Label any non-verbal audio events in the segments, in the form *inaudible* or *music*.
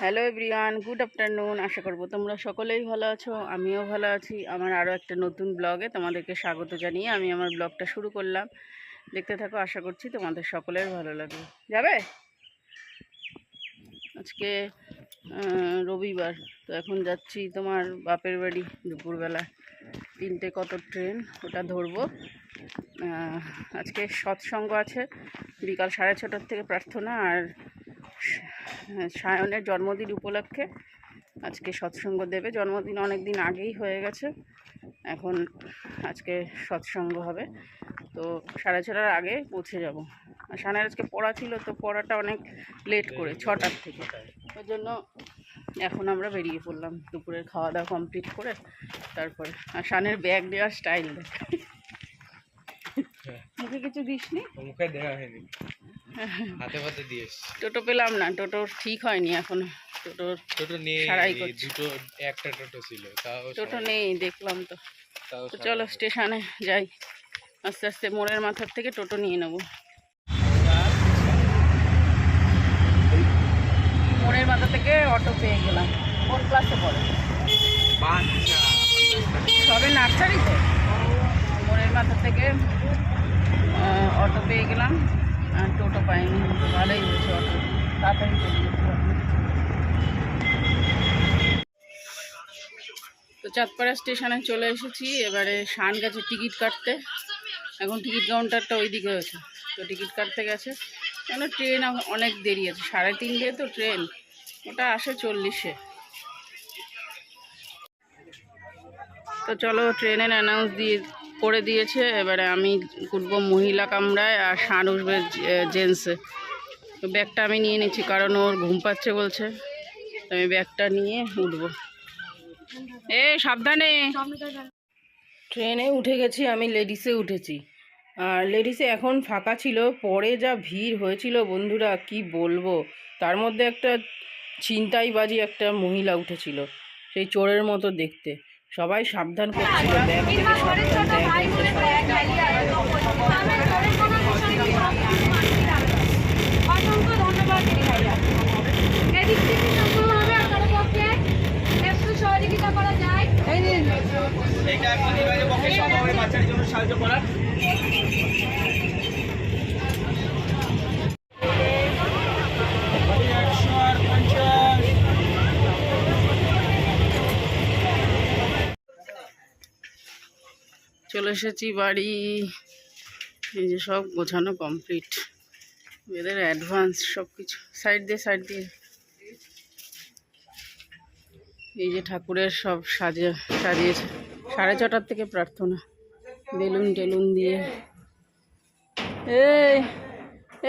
Hello everyone good afternoon আশা করব তোমরা সকলেই ভালো আছো, আমিও ভালো আছি। আমার আরও একটা নতুন ব্লগে তোমাদেরকে স্বাগত জানিয়ে আমি আমার ব্লগটা শুরু করলাম। দেখতে থাকো, আশা করছি তোমাদের সকলের ভালো লাগবে। যাবে? আজকে রবিবার, তো এখন যাচ্ছি তোমার বাপের বাড়ি দুপুরবেলা। তিনটে কত ট্রেন, ওটা ধরবো। আজকে সৎসঙ্গ আছে, বিকাল সাড়ে ছটার থেকে প্রার্থনা আর সায়নের জন্মদিন উপলক্ষে। আজকে সৎসঙ্গ দেবে। জন্মদিন অনেক দিন আগেই হয়ে গেছে। এখন আজকে সৎসঙ্গ হবে। তো সাড়ে ছটার আগে পৌঁছে যাব। আর সানের আজকে পড়া ছিল তো পড়াটা অনেক লেট করে ছটার থেকে। ওই জন্য এখন আমরা বেরিয়ে পড়লাম দুপুরের খাওয়া দাওয়া কমপ্লিট করে তারপরে। আর সানের ব্যাগ দেওয়ার স্টাইল দেখ। মুখে কিছু দিসনি? মুখে দেওয়া হয়নি। *laughs* হাতে পাতে দিয়ে টোটো পেলাম না টোটো ঠিক হয়নি এখনও। টোটো এই দুটো একটা টোটো ছিল তাও টোটো নেই দেখলাম তো। তো চলো স্টেশনে যাই। আস্তে আস্তে মোড়ের মাথার থেকে টোটো নিয়ে নেব। মোড়ের মাথা থেকে অটো পেয়ে গেলাম কোন ক্লাসে পড়ে? সবে নার্সারিতে? মোড়ের মাথা থেকে অটো পেয়ে গেলাম। টোটো পাইনি ভালোই হয়েছে অটো তাড়াতাড়ি চলে তো চাঁদপাড়া স্টেশনে চলে এসেছি, এবারে শান গেছে টিকিট কাটতে। এখন টিকিট কাউন্টারটা ওইদিকে হয়েছে। তো টিকিট কাটতে গেছে। কেন ট্রেন অনেক দেরি আছে। সাড়ে তিনটে তো ট্রেন। ওটা আসে চল্লিশে। তো চলো ট্রেনের অ্যানাউন্স দিয়ে করে দিয়েছে, এবারে আমি উঠবো মহিলা কামরায় আর শান উঠবে জেন্টসে। তো ব্যাগটা আমি নিয়ে নিচ্ছি, কারণ ওর ঘুম পাচ্ছে বলছে। আমি ব্যাগটা নিয়ে উঠবো। এ, সাবধানে। ট্রেনে উঠে গেছি, আমি লেডিসে উঠেছি। আর লেডিসে এখন ফাঁকা ছিল, পরে যা ভিড় হয়েছিল বন্ধুরা, কি বলব? তার মধ্যে একটা ছিনতাইবাজি একটা মহিলা উঠেছিল, সেই চোরের মতো দেখতে। সবাই সাবধান করছিল ব্যাগ থেকে সাবধান ব্যাগ থেকে সাবধান। অসংখ্য চলে এসেছি বাড়ি। এই যে সব গোছানো কমপ্লিট এদের অ্যাডভান্স সব কিছু সাইড দিয়ে সাইড দিয়ে। এই যে ঠাকুরের সব সাজে সাজিয়েছে। সাড়ে ছটার থেকে প্রার্থনা। বেলুন টেলুন দিয়ে। এই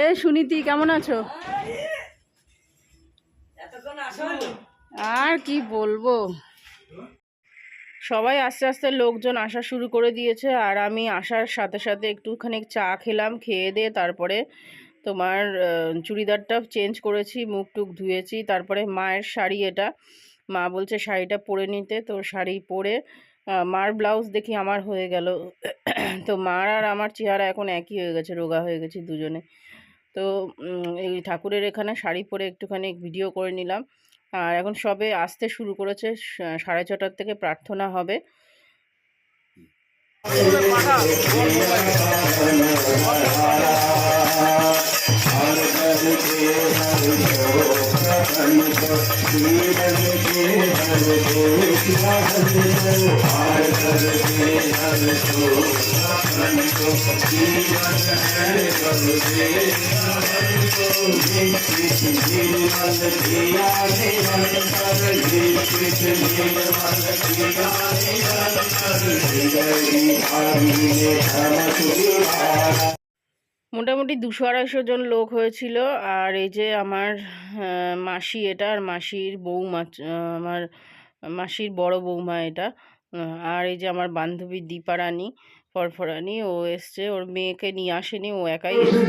এ সুনীতি কেমন আছো? আর কি বলব? সবাই আস্তে আস্তে লোকজন আসা শুরু করে দিয়েছে আর আমি আসার সাথে সাথে একটুখানি চা খেলাম, খেয়ে দিয়ে তারপরে তোমার চুড়িদারটা চেঞ্জ করেছি, মুখ টুক ধুয়েছি, তারপরে মায়ের শাড়ি এটা। মা বলছে, শাড়িটা পরে নিতে তো শাড়ি পরে। মার ব্লাউজ দেখি আমার হয়ে গেল। তো মার আর আমার চেহারা এখন একই হয়ে গেছে, রোগা হয়ে গেছে দুজনে। তো এই ঠাকুরের এখানে শাড়ি পরে একটুখানি ভিডিও করে নিলাম। আর এখন সবে আসতে শুরু করেছে সাড়ে ছটার থেকে প্রার্থনা হবে। कृष्ण जी भिया कृष्ण जी आयु মোটামুটি দুশো আড়াইশো জন লোক হয়েছিল। আর এই যে আমার মাসি এটা আর মাসির বৌমা আমার মাসির বড় বৌমা এটা। আর এই যে আমার বান্ধবী দীপারানী, ফরফরানি, ও এসছে। ওর মেয়েকে নিয়ে আসেনি, ও একাই এসছে।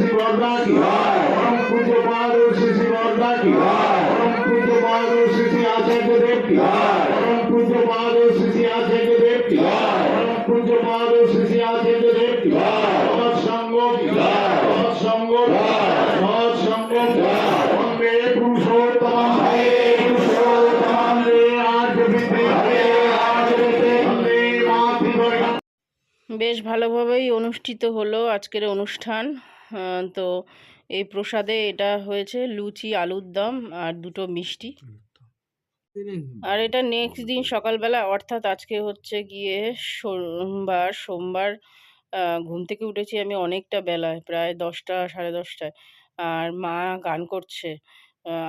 বেশ ভালোভাবেই অনুষ্ঠিত হলো আজকের অনুষ্ঠান। তো এই প্রসাদে এটা হয়েছে লুচি, আলুর দম আর দুটো মিষ্টি। আর এটা নেক্সট দিন সকালবেলা, অর্থাৎ আজকে হচ্ছে গিয়ে সোমবার সোমবার ঘুম থেকে উঠেছি আমি অনেকটা বেলায়, প্রায় দশটা, সাড়ে দশটায়। আর মা গান করছে।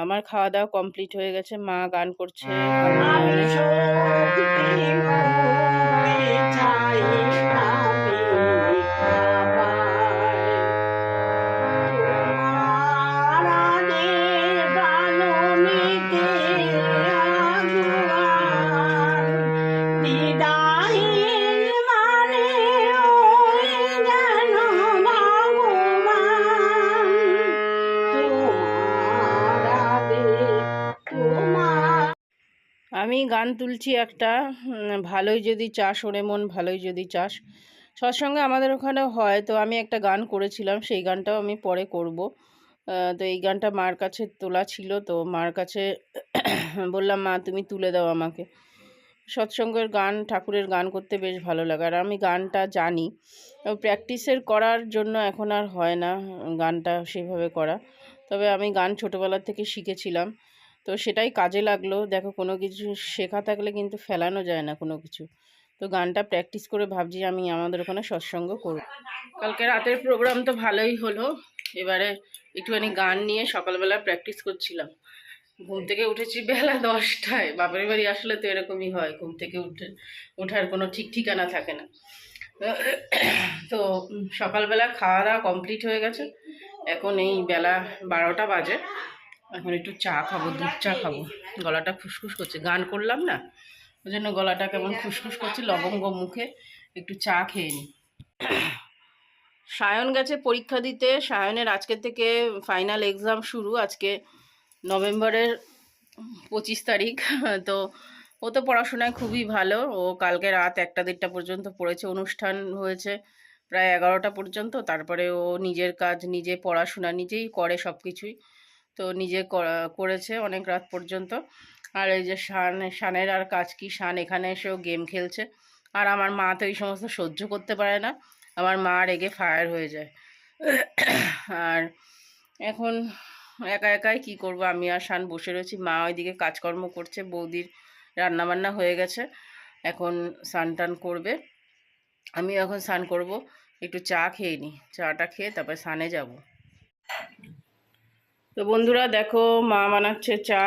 আমার খাওয়া দাওয়া কমপ্লিট হয়ে গেছে, মা গান করছে। আমি গান তুলছি একটা ভালোই যদি চাস ওরে মন, ভালোই যদি চাষ সৎসঙ্গে আমাদের ওখানে হয়, তো আমি একটা গান করেছিলাম, সেই গানটাও আমি পরে করব। তো এই গানটা মার কাছে তোলা ছিল, তো মার কাছে বললাম, মা, তুমি তুলে দাও আমাকে। সৎসঙ্গের গান, ঠাকুরের গান করতে বেশ ভালো লাগে। আর আমি গানটা জানি প্র্যাকটিসের করার জন্য এখন আর হয় না গানটা সেভাবে করা। তবে আমি গান ছোটোবেলার থেকে শিখেছিলাম। তো সেটাই কাজে লাগল। দেখো কোনো কিছু শেখা থাকলে কিন্তু ফেলানো যায় না কোনো কিছু। তো গানটা প্র্যাকটিস করে ভাবছি আমি আমাদের ওখানে সৎসঙ্গ করব। কালকে রাতের প্রোগ্রাম তো ভালোই হলো। এবারে একটুখানি গান নিয়ে সকালবেলা প্র্যাকটিস করছিলাম। ঘুম থেকে উঠেছি বেলা দশটায়। বাপের বাড়ি আসলে তো এরকমই হয়, ঘুম থেকে উঠে, ওঠার কোনো ঠিক ঠিকানা থাকে না। তো সকালবেলা খাওয়া দাওয়া কমপ্লিট হয়ে গেছে। এখন এই বেলা বারোটা বাজে। এখন একটু চা খাব, দুধ চা খাব। গলাটা ফুসফুস করছে, গান করলাম না? ওই জন্য গলাটা কেমন ফুসফুস করছে, লবঙ্গ মুখে একটু চা খেয়ে নিই সায়ন গেছে পরীক্ষা দিতে। সায়নের আজকে থেকে ফাইনাল এক্সাম শুরু, আজকে নভেম্বরের পঁচিশ তারিখ। তো ও তো পড়াশোনায় খুবই ভালো। ও কালকে রাত একটা দেড়টা পর্যন্ত পড়েছে, অনুষ্ঠান হয়েছে প্রায় এগারোটা পর্যন্ত। তারপরে ও নিজের কাজ, নিজে পড়াশোনা নিজেই করে সব কিছুই তো নিজে করা- করেছে অনেক রাত পর্যন্ত। আর এই যে শান, শানের আর কাজ কি? শান এখানে এসেও গেম খেলছে। আর আমার মা তো এই সমস্ত সহ্য করতে পারে না। আমার মা রেগে ফায়ার হয়ে যায়। আর এখন একা একাই কি করব? আমি আর শান বসে রয়েছি। মা ওইদিকে কাজকর্ম করছে। বৌদির রান্নাবান্না হয়ে গেছে। এখন স্নান টান করবে। আমি এখন স্নান করব। একটু চা খেয়ে নিই চাটা খেয়ে তারপরে স্নানে যাব। তো বন্ধুরা দেখো, মা বানাচ্ছে চা,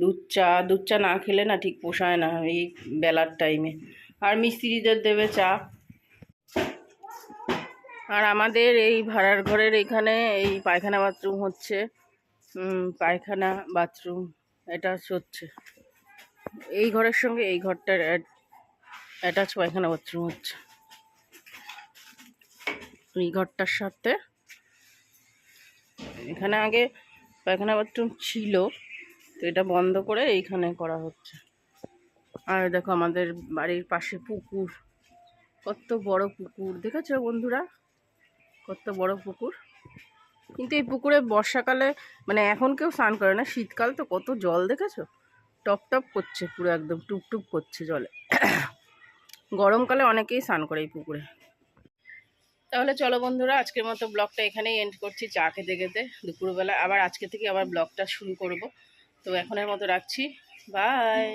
দুধ চা। দুধ চা না খেলে না ঠিক পোষায় না এই বেলার টাইমে আর মিস্ত্রিদের দেবে চা। আর আমাদের এই ভাড়ার ঘরের এখানে এই পায়খানা বাথরুম হচ্ছে। পায়খানা বাথরুম এটা হচ্ছে। এই ঘরের সঙ্গে এই ঘরটার অ্যাটাচ পায়খানা বাথরুম হচ্ছে। এই ঘরটার সাথে। এখানে আগে পায়খানা বাথরুম ছিল, তো এটা বন্ধ করে এইখানে করা হচ্ছে। আর দেখো আমাদের বাড়ির পাশে পুকুর, কত বড় পুকুর। দেখেছ বন্ধুরা? কত বড় পুকুর। কিন্তু এই পুকুরে বর্ষাকালে মানে এখন কেউ স্নান করে না, শীতকাল তো কত জল, দেখেছ? টপ টপ করছে পুরো একদম টুপ টুপ করছে জলে। গরমকালে অনেকেই স্নান করে এই পুকুরে। তাহলে চলো বন্ধুরা, আজকের মতো ব্লগটা এখানেই এন্ড করছি। চা খেতে খেতে দুপুরবেলা আবার আজকে থেকে আবার ব্লগটা শুরু করব। তো এখনের মতো রাখছি। বাই